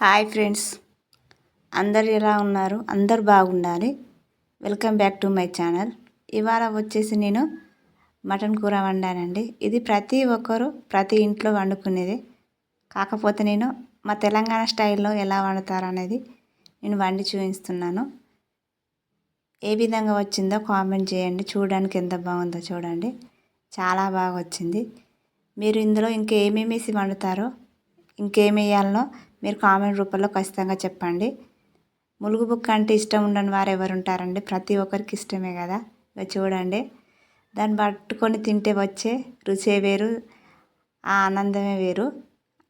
Hi friends. అందరు ఎలా ఉన్నారు? అందరు బాగుండాలి. Welcome back to my channel. ఇవాళ వచ్చేసి నేను మటన్ కూర వండానండి. ఇది ప్రతి ఒక్కరు ప్రతి ఇంట్లో వండుకునేది. కాకపోతే నేను మా తెలంగాణ స్టైల్లో ఎలా వండుతారు అనేది నేను వండి చూపిస్తున్నాను. ఏ విధంగా వచ్చిందో కామెంట్ చేయండి. చూడడానికి ఎంత బాగుందో చూడండి. చాలా బాగా వచ్చింది. మీరు ఇందులో ఇంకేమేమి వేసి వండుతారో ఇంకేమి వేయాలనో మీరు కామెంట్ రూపంలో ఖచ్చితంగా చెప్పండి. ములుగు బుక్క అంటే ఇష్టం ఉండని వారు ఎవరు ఉంటారండి ప్రతి ఒక్కరికి ఇష్టమే కదా? ఇక చూడండి. దాన్ని పట్టుకొని తింటే వచ్చే రుచే వేరు ఆ ఆనందమే వేరు.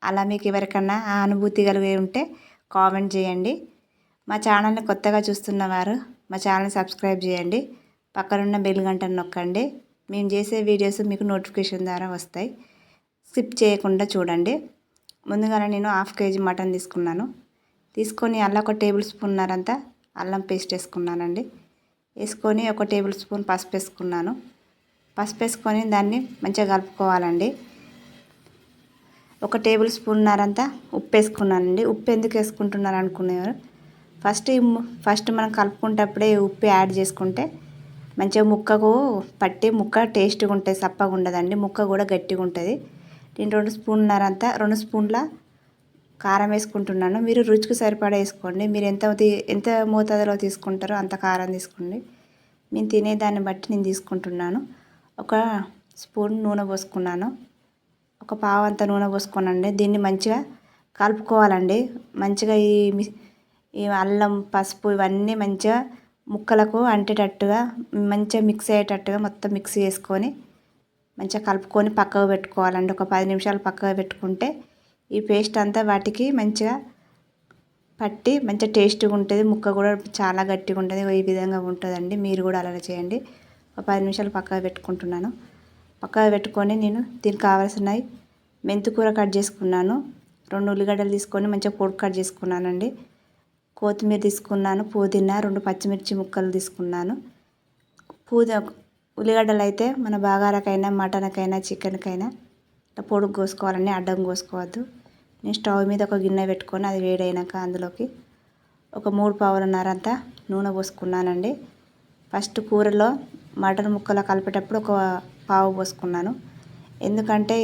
అలా మీకు ఎవరికన్నా ఆ అనుభూతి కలిగి ఉంటే కామెంట్ చేయండి. మా ఛానల్ని కొత్తగా చూస్తున్నవారు మా ఛానల్ని సబ్స్క్రైబ్ చేయండి. పక్కనున్న బెల్ గంటను నొక్కండి. మేము చేసే వీడియోస్ మీకు నోటిఫికేషన్ ద్వారా వస్తాయి. స్కిప్ చేయకుండా చూడండి. ముందుగానే నేను హాఫ్ కేజీ మటన్ తీసుకున్నాను. తీసుకొని అల్లం ఒక టేబుల్ స్పూన్నరంతా అల్లం పేస్ట్ వేసుకున్నానండి. వేసుకొని ఒక టేబుల్ స్పూన్ పసుపు వేసుకున్నాను. పసుపు వేసుకొని దాన్ని మంచిగా కలుపుకోవాలండి. ఒక టేబుల్ స్పూన్నరంతా ఉప్పు వేసుకున్నానండి. ఉప్పు ఎందుకు వేసుకుంటున్నారు అనుకునేవారు ఫస్ట్ ఫస్ట్ మనం కలుపుకుంటప్పుడే ఉప్పు యాడ్ చేసుకుంటే మంచిగా ముక్కకు పట్టి ముక్క టేస్ట్గా ఉంటుంది సప్పగా ఉండదండి. ముక్క కూడా గట్టిగా ఉంటుంది. నేను రెండు స్పూన్నరంతా రెండు స్పూన్ల కారం వేసుకుంటున్నాను. మీరు రుచికి సరిపడా వేసుకోండి. మీరు ఎంత ఎంత మోతాదులో తీసుకుంటారో అంత కారం తీసుకోండి. నేను తినేదాన్ని బట్టి నేను తీసుకుంటున్నాను. ఒక స్పూన్ నూనె పోసుకున్నాను. ఒక పావు అంత నూనె పోసుకోనండి. దీన్ని మంచిగా కలుపుకోవాలండి. మంచిగా ఈ ఈ అల్లం పసుపు ఇవన్నీ మంచిగా ముక్కలకు అంటేటట్టుగా మంచిగా మిక్స్ అయ్యేటట్టుగా మొత్తం మిక్స్ చేసుకొని మంచిగా కలుపుకొని పక్కకు పెట్టుకోవాలండి. ఒక పది నిమిషాలు పక్కకు పెట్టుకుంటే ఈ పేస్ట్ అంతా వాటికి మంచిగా పట్టి మంచిగా టేస్ట్గా ఉంటుంది. ముక్క కూడా చాలా గట్టిగా ఉంటుంది. ఈ విధంగా ఉంటుందండి. మీరు కూడా అలా చేయండి. ఒక పది నిమిషాలు పక్కకు పెట్టుకుంటున్నాను. పక్కకు పెట్టుకొని నేను దీనికి కావాల్సినవి మెంతికూర కట్ చేసుకున్నాను. రెండు ఉల్లిగడ్డలు తీసుకొని మంచిగా పొడి కట్ చేసుకున్నానండి. కొత్తిమీర తీసుకున్నాను. పుదీనా రెండు పచ్చిమిర్చి ముక్కలు తీసుకున్నాను. పుదీ ఉల్లిగడ్డలు అయితే మన బాగారకైనా మటన్కైనా చికెన్కైనా ఇట్లా పొడుగు కోసుకోవాలని అడ్డం కోసుకోవద్దు. నేను స్టవ్ మీద ఒక గిన్నె పెట్టుకొని అది వేడైనాక అందులోకి ఒక మూడు పావులన్నరంతా నూనె పోసుకున్నానండి. ఫస్ట్ కూరలో మటన్ ముక్కలు కలిపేటప్పుడు ఒక పావు పోసుకున్నాను. ఎందుకంటే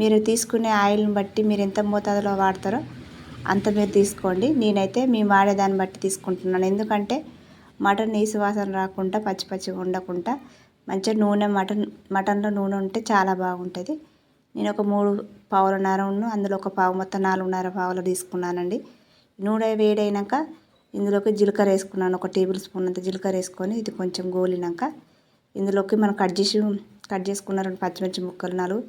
మీరు తీసుకునే ఆయిల్ని బట్టి మీరు ఎంత మోతాదులో వాడతారో అంత మీరు తీసుకోండి. నేనైతే మేము వాడేదాన్ని బట్టి తీసుకుంటున్నాను. ఎందుకంటే మటన్ నీసు వాసన రాకుండా పచ్చి పచ్చిగా ఉండకుండా మంచిగా నూనె మటన్ మటన్లో నూనె ఉంటే చాలా బాగుంటుంది. నేను ఒక మూడు పావులన్నర అందులో ఒక పావు మొత్తం నాలుగున్నర పావులు తీసుకున్నానండి. నూనె వేడైనాక ఇందులోకి జీలకర్ర వేసుకున్నాను ఒక టేబుల్ స్పూన్ అంత జీలకర్ర వేసుకొని ఇది కొంచెం గోలినాక. ఇందులోకి మనం కట్ చేసి కట్ చేసుకున్న రెండు పచ్చిమిర్చి ముక్కలు నాలుగు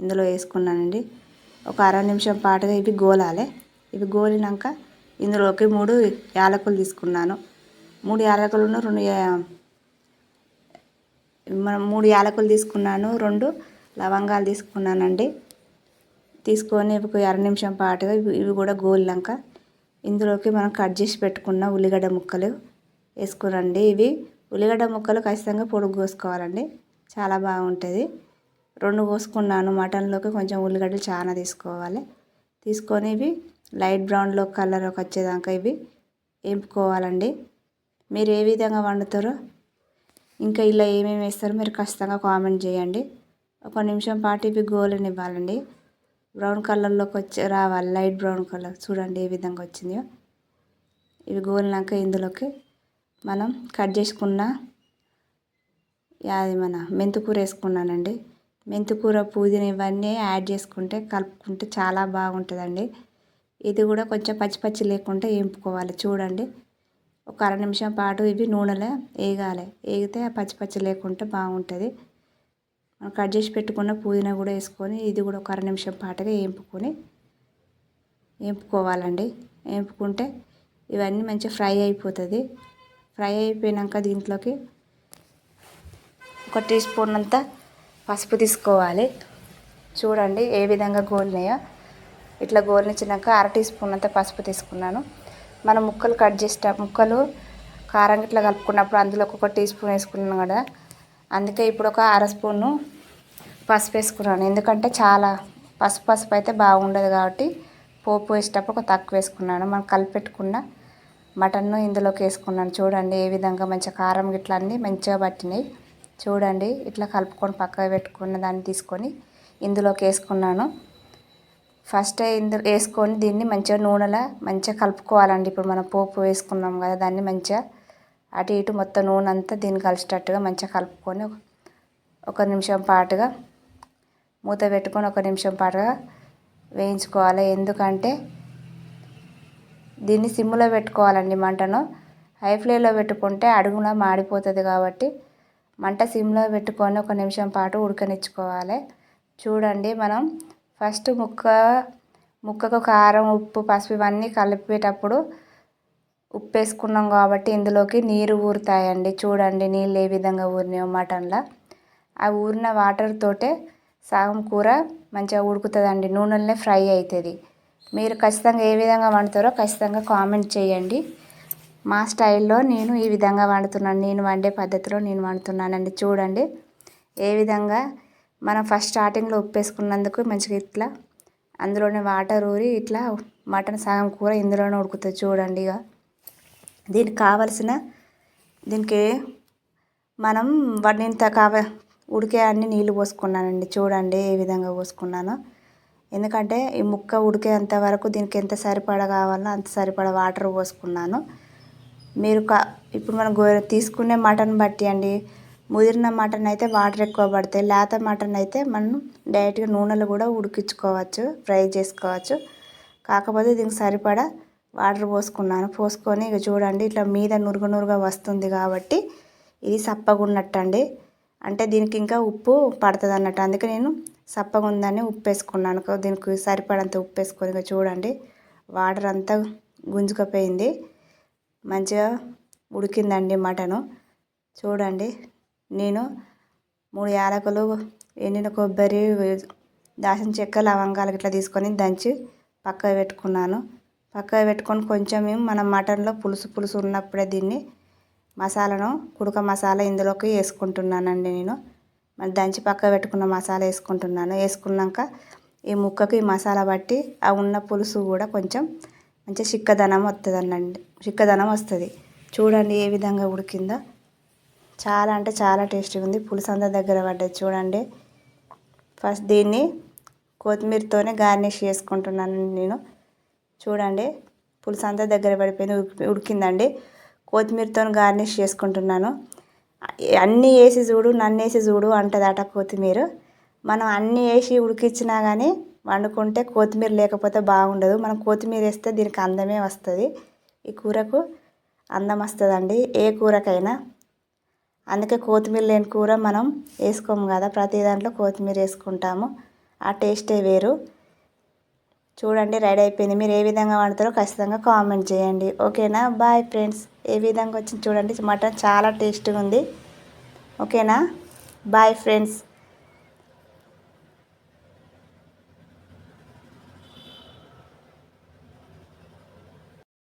ఇందులో వేసుకున్నానండి. ఒక అర నిమిషం పాటుగా ఇవి గోలాలి. ఇవి గోలినాక ఇందులోకి మూడు యాలకులు తీసుకున్నాను. మూడు యాలకులను రెండు మనం మూడు యాలకులు తీసుకున్నాను రెండు లవంగాలు తీసుకున్నానండి. తీసుకొని ఒక అర నిమిషం పాటుగా ఇవి కూడా గోలినాక ఇందులోకి మనం కట్ చేసి పెట్టుకున్న ఉల్లిగడ్డ ముక్కలు వేసుకురండి. ఇవి ఉల్లిగడ్డ ముక్కలు ఖచ్చితంగా పొడుగు కోసుకోవాలండి. చాలా బాగుంటుంది. రెండు కోసుకున్నాను మటన్లోకి కొంచెం ఉల్లిగడ్డలు చాలా తీసుకోవాలి. తీసుకొని ఇవి లైట్ బ్రౌన్లో కలర్ వచ్చేదాకా ఇవి వేపుకోవాలండి. మీరు ఏ విధంగా వండుతారో ఇంకా ఇలా ఏమేమి వేస్తారో మీరు ఖచ్చితంగా కామెంట్ చేయండి. ఒక నిమిషం పాటు ఇవి గోలని ఇవ్వాలండి. బ్రౌన్ కలర్లోకి వచ్చి రావాలి. లైట్ బ్రౌన్ కలర్ చూడండి ఏ విధంగా వచ్చిందో. ఇవి గోలినాక ఇందులోకి మనం కట్ చేసుకున్న అది మన మెంతికూర వేసుకున్నానండి. మెంతికూర పుదీనా ఇవన్నీ యాడ్ చేసుకుంటే కలుపుకుంటే చాలా బాగుంటుందండి. ఇది కూడా కొంచెం పచ్చి పచ్చి లేకుండా వేపుకోవాలి చూడండి. ఒక అర నిమిషం పాటు ఇవి నూనెలో వేగాలి. వేగితే పచ్చి పచ్చి లేకుండా బాగుంటుంది. మనం కట్ చేసి పెట్టుకున్న పుదీనా కూడా వేసుకొని ఇది కూడా ఒక అర నిమిషం పాటుగా వేపుకొని వేపుకోవాలండి. వేపుకుంటే ఇవన్నీ మంచిగా ఫ్రై అయిపోతుంది. ఫ్రై అయిపోయినాక దీంట్లోకి ఒక టీ స్పూన్ అంతా పసుపు తీసుకోవాలి. చూడండి ఏ విధంగా గోలినాయో. ఇట్లా గోలినిచ్చినాక అర టీ స్పూన్ అంతా పసుపు తీసుకున్నాను. మనం ముక్కలు కట్ చేసే ముక్కలు కారం ఇట్లా కలుపుకున్నప్పుడు అందులో ఒక టీ స్పూన్ వేసుకున్నాను కదా. అందుకే ఇప్పుడు ఒక అర స్పూను పసుపు వేసుకున్నాను. ఎందుకంటే చాలా పసుపు పసుపు అయితే బాగుండదు కాబట్టి పోపు వేసేటప్పుడు ఒక తక్కువ వేసుకున్నాను. మనం కలిపెట్టుకున్న మటన్ను ఇందులోకి వేసుకున్నాను. చూడండి ఏ విధంగా మంచిగా కారం గిట్ల అన్నీ మంచిగా పట్టినాయి. చూడండి ఇట్లా కలుపుకొని పక్కకు పెట్టుకున్న దాన్ని తీసుకొని ఇందులోకి వేసుకున్నాను. ఫస్ట్ ఇందులో వేసుకొని దీన్ని మంచిగా నూనెలో మంచిగా కలుపుకోవాలండి. ఇప్పుడు మనం పోపు వేసుకున్నాం కదా దాన్ని మంచిగా అటు ఇటు మొత్తం నూనె అంతా దీన్ని కలిసేటట్టుగా మంచిగా కలుపుకొని ఒక నిమిషం పాటుగా మూత పెట్టుకొని ఒక నిమిషం పాటుగా వేయించుకోవాలి. ఎందుకంటే దీన్ని సిమ్లో పెట్టుకోవాలండి మంటను. హై ఫ్లేమ్లో పెట్టుకుంటే అడుగున మాడిపోతుంది కాబట్టి మంట సిమ్లో పెట్టుకొని ఒక నిమిషం పాటు ఉడకనిచ్చుకోవాలి. చూడండి మనం ఫస్ట్ ముక్క ముక్కకు కారం ఉప్పు పసుపు ఇవన్నీ కలిపేటప్పుడు ఉప్పు వేసుకున్నాం కాబట్టి ఇందులోకి నీరు ఊరుతాయండి. చూడండి నీళ్ళు ఏ విధంగా ఊరినాయో మటన్లో. ఆ ఊరిన వాటర్ తోటే సగం కూర మంచిగా ఉడుకుతుందండి. నూనెలనే ఫ్రై అవుతుంది మీరు ఖచ్చితంగా ఏ విధంగా వండుతారో ఖచ్చితంగా కామెంట్ చేయండి. మా స్టైల్లో నేను ఈ విధంగా వండుతున్నాను. నేను వండే పద్ధతిలో నేను వండుతున్నానండి. చూడండి ఏ విధంగా మనం ఫస్ట్ స్టార్టింగ్లో ఉప్పు వేసుకున్నందుకు మంచిగా ఇట్లా అందులోనే వాటర్ ఊరి ఇట్లా మటన్ సగం కూర ఇందులోనే ఉడుకుతుంది చూడండి ఇక దీనికి కావలసిన దీనికి మనం వండింత కావ ఉడికే అన్ని నీళ్ళు పోసుకున్నానండి. చూడండి ఏ విధంగా పోసుకున్నానో. ఎందుకంటే ఈ ముక్క ఉడికేంత వరకు దీనికి ఎంత సరిపడా కావాలో అంత సరిపడ వాటర్ పోసుకున్నాను. మీరు కా ఇప్పుడు మనం గో తీసుకునే మటన్ బట్టి అండి ముదిరిన మటన్ అయితే వాటర్ ఎక్కువ పడతాయి. లేత మటన్ అయితే మనం డైరెక్ట్గా నూనెలో కూడా ఉడికించుకోవచ్చు ఫ్రై చేసుకోవచ్చు. కాకపోతే దీనికి సరిపడా వాటర్ పోసుకున్నాను. పోసుకొని ఇక చూడండి ఇట్లా మీద నురుగు నురుగా వస్తుంది కాబట్టి ఇది సప్పగా ఉన్నట్టు అండి అంటే దీనికి ఇంకా ఉప్పు పడుతుంది అన్నట్టు అందుకే నేను సప్పగా ఉందని ఉప్పు వేసుకున్నాను. దీనికి సరిపడంత ఉప్పు వేసుకొని ఇక చూడండి. వాటర్ అంతా గుంజుకపోయింది. మంచిగా ఉడికిందండి మటను. చూడండి నేను మూడు యాలకులు ఎండిన కొబ్బరి దాచిన చెక్క లవంగాలు ఇట్లా తీసుకొని దంచి పక్కకు పెట్టుకున్నాను. పక్కకు పెట్టుకొని కొంచెం మనం మటన్లో పులుసు పులుసు ఉన్నప్పుడే దీన్ని మసాలాను కుడక మసాలా ఇందులోకి వేసుకుంటున్నానండి నేను. మరి దంచి పక్క పెట్టుకున్న మసాలా వేసుకుంటున్నాను. వేసుకున్నాక ఈ ముక్కకి ఈ మసాలా బట్టి ఆ ఉన్న పులుసు కూడా కొంచెం మంచిగా చిక్కదనం వస్తుంది అనండి చిక్కదనం వస్తుంది. చూడండి ఏ విధంగా ఉడికిందో. చాలా అంటే చాలా టేస్టీగా ఉంది. పులుసు అంతా దగ్గర పడ్డది చూడండి. ఫస్ట్ దీన్ని కొత్తిమీరతోనే గార్నిష్ చేసుకుంటున్నాను నేను. చూడండి పులుసు అంతా దగ్గర పడిపోయింది ఉడికిందండి. కొత్తిమీరతో గార్నిష్ చేసుకుంటున్నాను. అన్నీ వేసి చూడు నన్ను వేసి చూడు అంటదట కొత్తిమీర. మనం అన్నీ వేసి ఉడికించినా కానీ వండుకుంటే కొత్తిమీర లేకపోతే బాగుండదు. మనం కొత్తిమీర వేస్తే దీనికి అందమే వస్తుంది. ఈ కూరకు అందం వస్తుందండి. ఏ కూరకైనా అందుకే కొత్తిమీర లేని కూర మనం వేసుకోము కదా. ప్రతి దాంట్లో కొత్తిమీర వేసుకుంటాము. ఆ టేస్టే వేరు. చూడండి రెడీ అయిపోయింది. మీరు ఏ విధంగా వండుతారో ఖచ్చితంగా కామెంట్ చేయండి. ఓకేనా? Bye friends. ఏ విధంగా వచ్చింది చూడండి. మటన్ చాలా టేస్ట్గా ఉంది. ఓకేనా? Bye friends.